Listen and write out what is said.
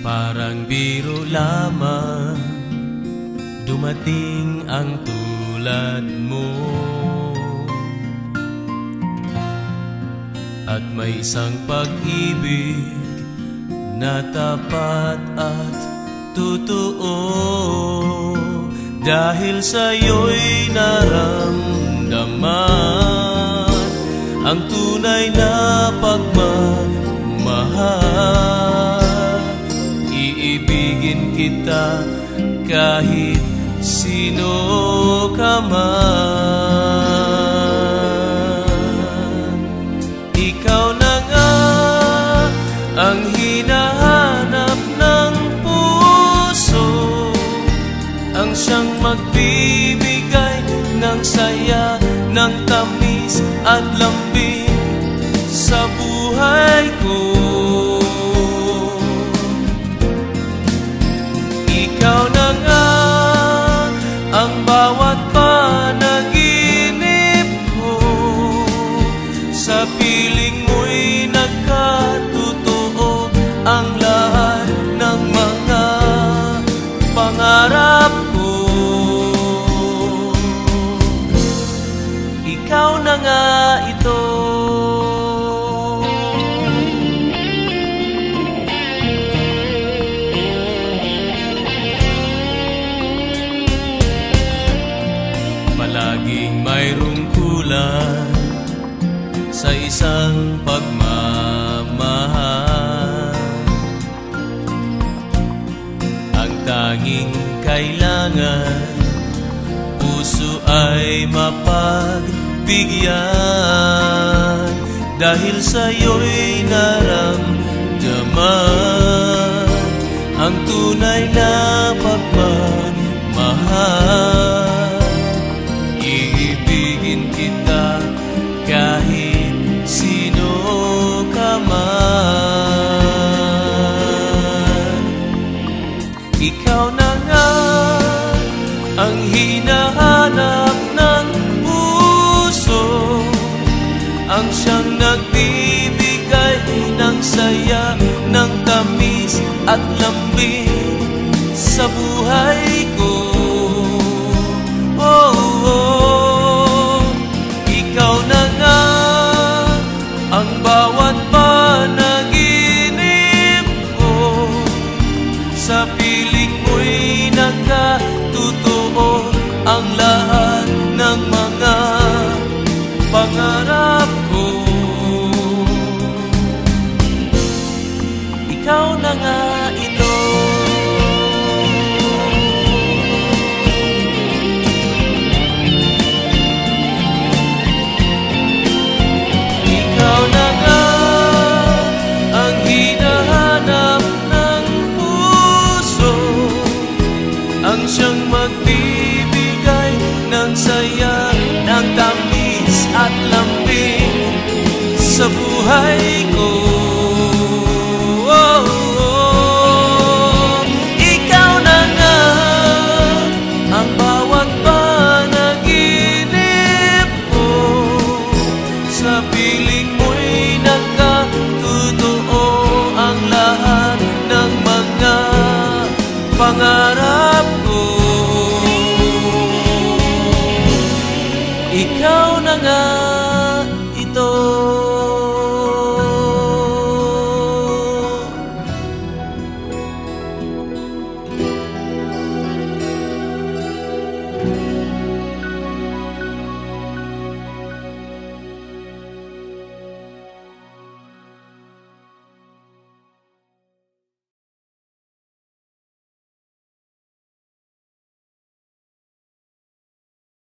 Walang biro lamang Dumating ang tulad mo. At may isang pag-ibig Na tapat at totoo. Dahil sa'yo'y naramdaman Ang tunay na pagmamahal kita kahit sino ka man. Ikaw na nga ang hinahanap ng puso Ang siyang magbibigay ng saya, ng tamis at lambing sa buhay ko Ikaw na nga ito. Palaging mayroong kulang sa isang pagmamahal. Ang tanging kailangan puso ay mapagbigyan. Dahil sa'yo'y naramdaman Ang tunay na pagmamahal at lambing sa buhay ko oh, oh. Ikaw na nga ang bawat panaginip ko Sa piling mo'y nakatutuo ang lahat ng mga pangarap niya ng tamis at lambing sa buhay ko. Oh, oh, oh. Ikaw na nga ang bawat panaginip ko. Sa piling mo'y nagkatotoo ang lahat ng mga pangarap ko. ikaw na nga.